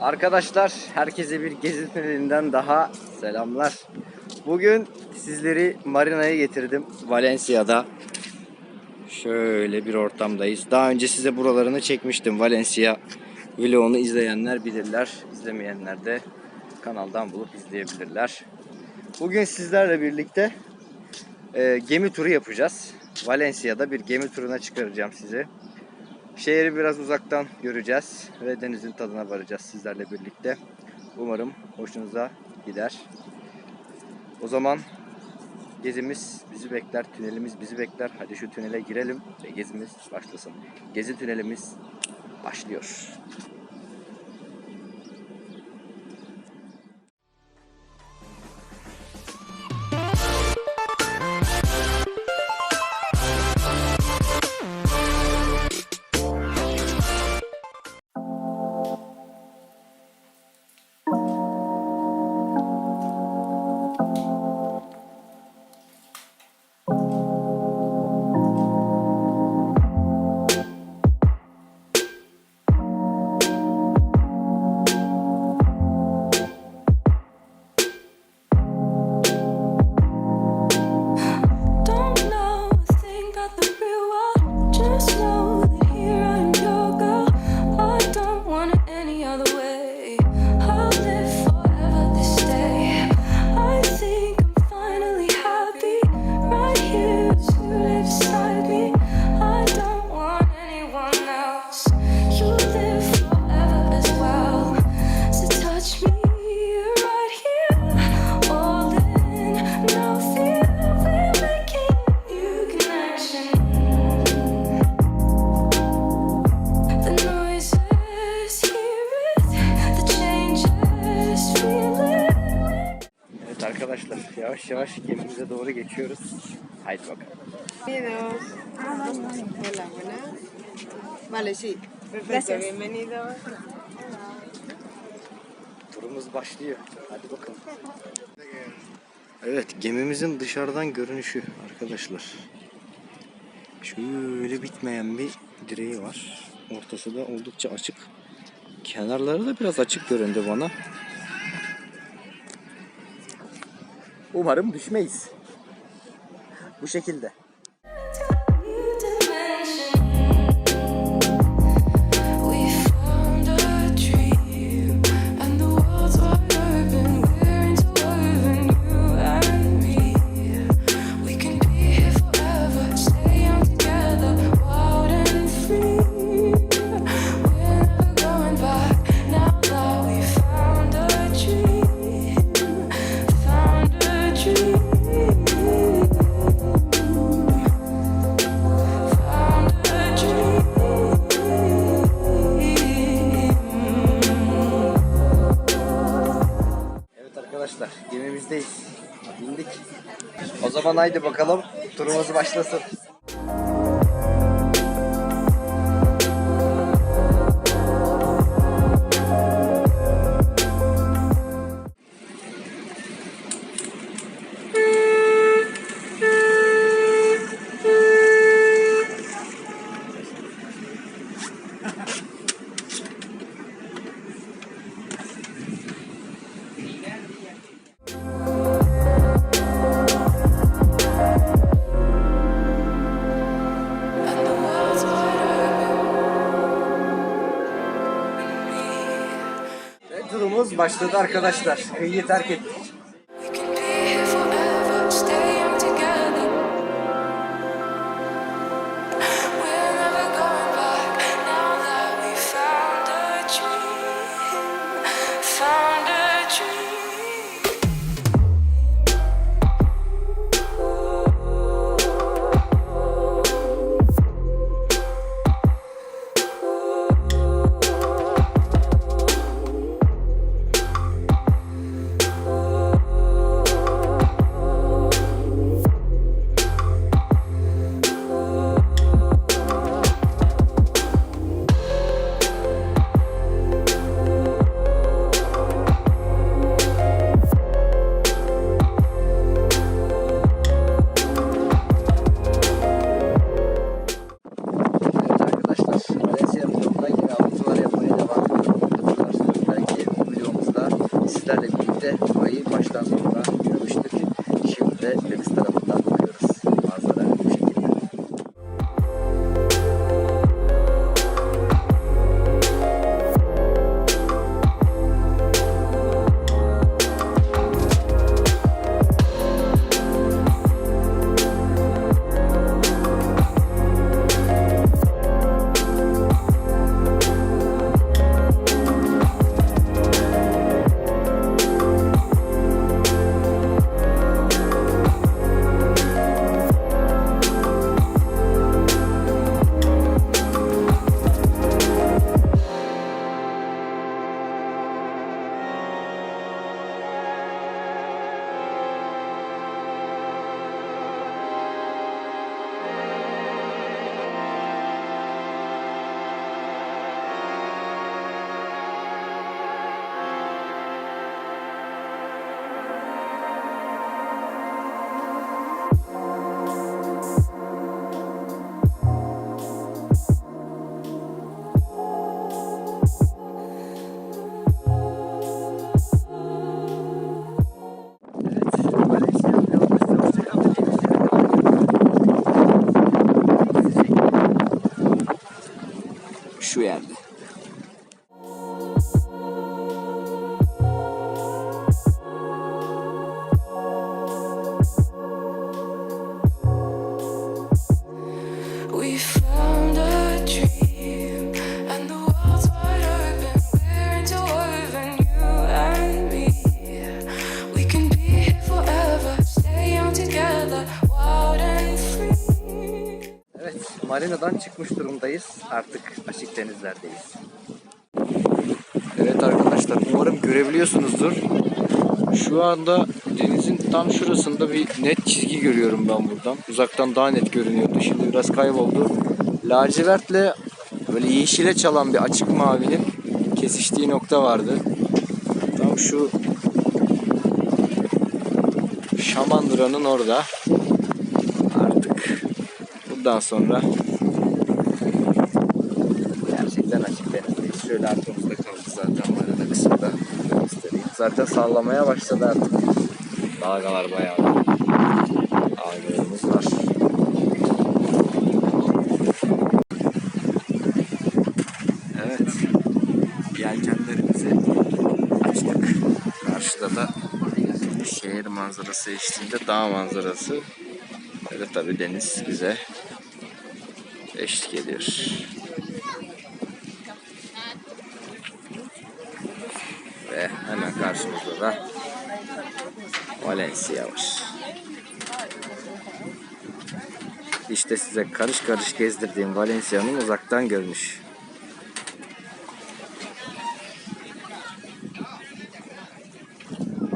Arkadaşlar herkese bir gezi tünelinden daha selamlar. Bugün sizleri marinaya getirdim Valencia'da. Şöyle bir ortamdayız. Daha önce size buralarını çekmiştim. Valencia vlogunu izleyenler bilirler. İzlemeyenler de kanaldan bulup izleyebilirler. Bugün sizlerle birlikte e, gemi turu yapacağız. Valencia'da bir gemi turuna çıkaracağım sizi. Şehri biraz uzaktan göreceğiz ve denizin tadına varacağız sizlerle birlikte. Umarım hoşunuza gider. O zaman gezimiz bizi bekler, tünelimiz bizi bekler. Hadi şu tünele girelim ve gezimiz başlasın. Gezi tünelimiz başlıyor. Yavaş yavaş gemimize doğru geçiyoruz. Haydi bakalım. Bienvenidos. Hola, buenas. Vale, sí. Perfecto, bienvenidos. Turumuz başlıyor. Hadi bakalım. Evet gemimizin dışarıdan görünüşü arkadaşlar. Şöyle bitmeyen bir direği var. Ortası da oldukça açık. Kenarları da biraz açık göründü bana. Umarım düşmeyiz. Bu şekilde. O zaman haydi bakalım turumuz başlasın. Başladı arkadaşlar. Kıyıyı terk ettik. Marinadan çıkmış durumdayız. Artık açık denizlerdeyiz. Evet arkadaşlar, umarım görebiliyorsunuzdur. Şu anda denizin tam şurasında bir net çizgi görüyorum ben buradan. Uzaktan daha net görünüyordu. Şimdi biraz kayboldu. Lacivertle böyle yeşile çalan bir açık mavinin kesiştiği nokta vardı. Tam şu Şamandıra'nın orada. Bundan sonra gerçekten açık denizdeyiz. Şöyle arkamızda kaldı zaten marina kısımda. Göstereyim. Zaten sallamaya başladı artık. Dalgalar bayağı dalgalarımız var. Evet. Yelkenlerimizi açtık. Karşıda da şehir manzarası eşliğinde dağ manzarası. Ve tabi deniz bize eşlik ediyor. Ve hemen karşımızda da Valencia var. İşte size karış karış gezdirdiğim Valencia'nın uzaktan görünüşü.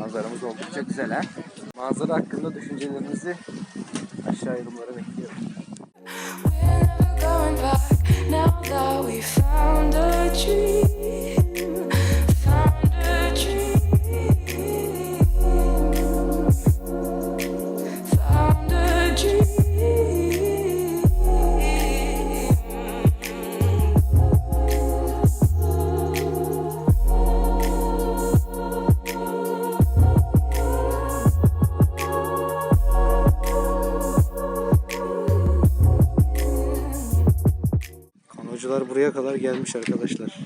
Manzaramız oldukça güzel ha. Manzara hakkında düşüncelerinizi aşağı yorumlara bekliyorum. Gelmiş arkadaşlar.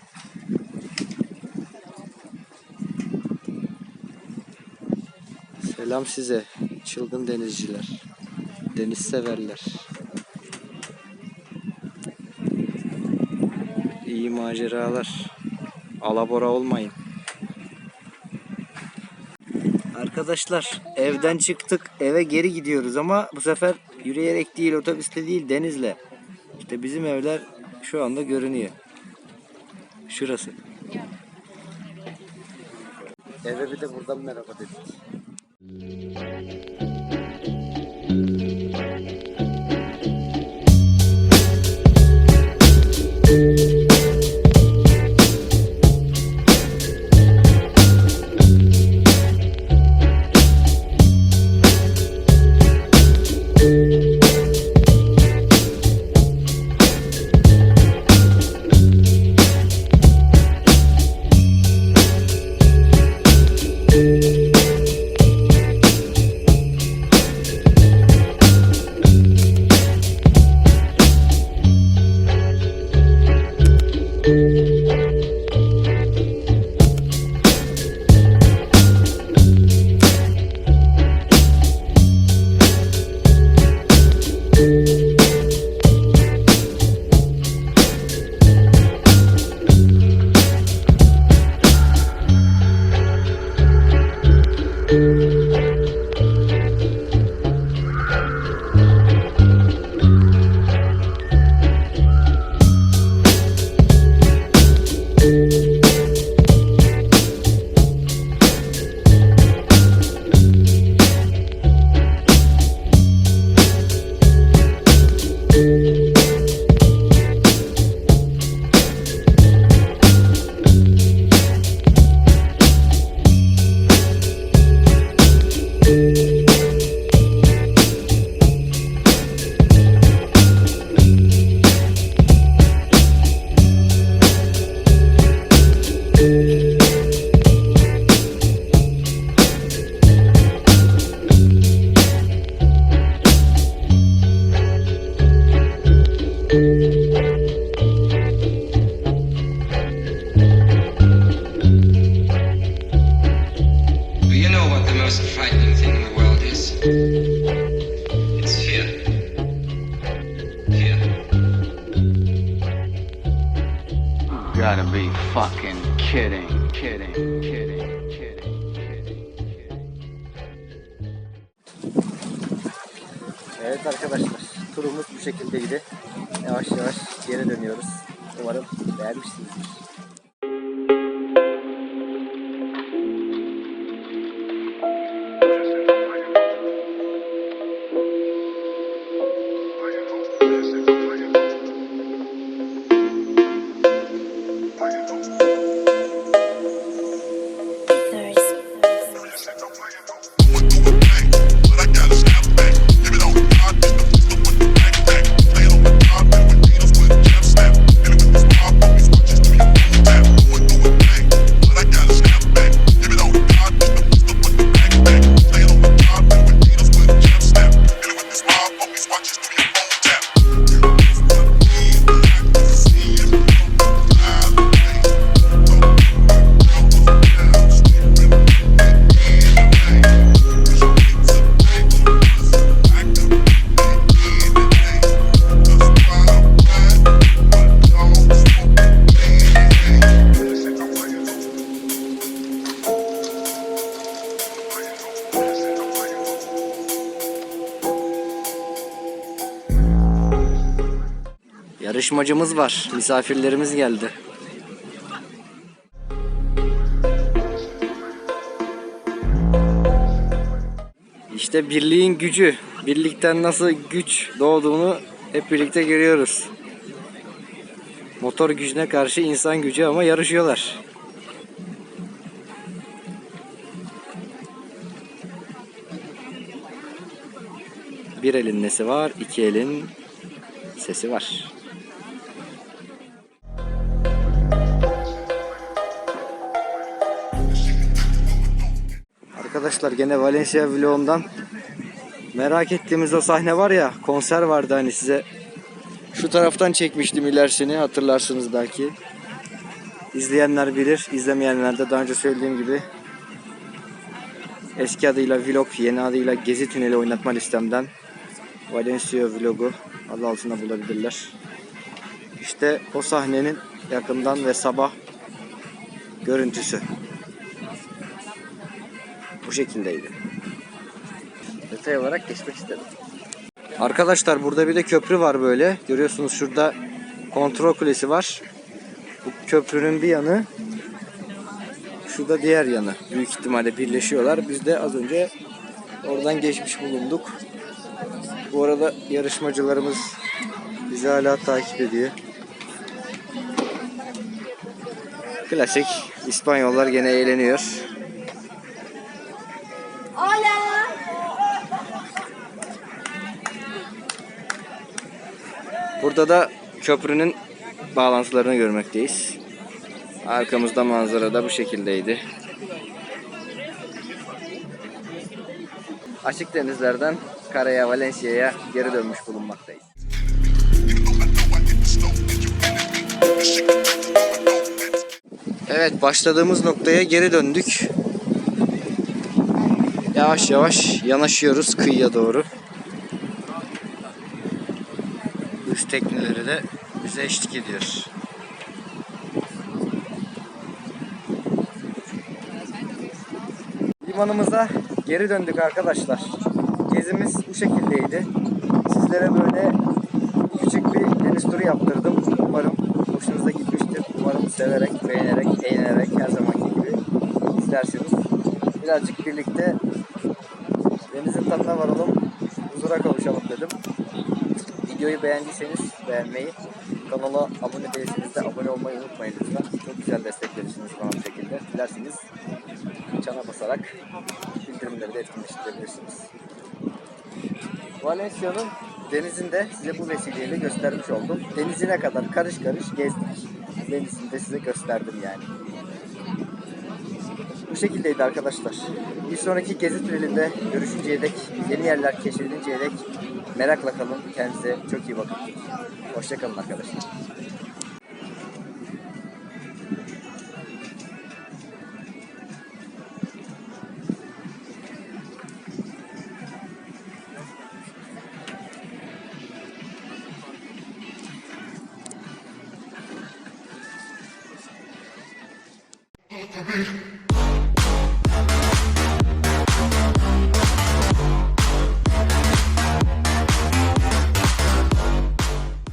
Selam size çılgın denizciler. Deniz severler. İyi maceralar. Alabora olmayın. Arkadaşlar evden çıktık eve geri gidiyoruz ama bu sefer yürüyerek değil otobüste değil denizle. İşte bizim evler şu anda görünüyor. Şurası. Eve bir de buradan merhaba dedik. Fucking kidding, kidding, kidding, kidding, kidding, kidding. Evet arkadaşlar turumuz bu şekildeydi. Yavaş yavaş geri dönüyoruz. Umarım beğenmişsinizdir. Yarışmacımız var. Misafirlerimiz geldi. İşte birliğin gücü. Birlikten nasıl güç doğduğunu hep birlikte görüyoruz. Motor gücüne karşı insan gücü ama yarışıyorlar. Bir elin nesi var, iki elin sesi var. Arkadaşlar gene Valencia vlogumdan merak ettiğimiz o sahne var ya konser vardı hani size şu taraftan çekmiştim ilerisini hatırlarsınız belki. İzleyenler bilir, izlemeyenler de daha önce söylediğim gibi eski adıyla vlog, yeni adıyla Gezi Tüneli oynatma listemden Valencia vlogu adı altında bulabilirler. İşte o sahnenin yakından ve sabah görüntüsü. Bu şekildeydi. Detay olarak geçmek istedim. Arkadaşlar burada bir de köprü var böyle. Görüyorsunuz şurada kontrol kulesi var. Bu köprünün bir yanı şurada diğer yanı. Büyük ihtimalle birleşiyorlar. Biz de az önce oradan geçmiş bulunduk. Bu arada yarışmacılarımız bizi hala takip ediyor. Klasik İspanyollar gene eğleniyor. Burada da köprünün bağlantılarını görmekteyiz. Arkamızda manzara da bu şekildeydi. Açık denizlerden karaya Valencia'ya geri dönmüş bulunmaktayız. Evet başladığımız noktaya geri döndük. Yavaş yavaş yanaşıyoruz kıyıya doğru. Üst tekneleri de bize eşlik ediyor. Limanımıza geri döndük arkadaşlar. Gezimiz bu şekildeydi. Sizlere böyle küçük bir deniz turu yaptırdım. Umarım hoşunuza gitmiştir. Umarım severek, beğenerek, eğlenerek her zamanki gibi izlersiniz. Birazcık birlikte denizin tadına varalım, huzura kavuşalım dedim. Videoyu beğendiyseniz beğenmeyi, kanala abone değilseniz de abone olmayı unutmayın lütfen. Çok güzel destek verirsiniz bana bu şekilde. Dilerseniz çana basarak bildirimleri de etkinleştirebilirsiniz. Valencia'nın denizinde size bu vesileyle göstermiş oldum. Denizine kadar karış karış gezdik. Denizini de size gösterdim yani. Bu şekildeydi arkadaşlar. Bir sonraki gezi tünelinde görüşünceye dek, yeni yerler keşfedilinceye dek merakla kalın. Kendinize çok iyi bakın. Hoşçakalın arkadaşlar.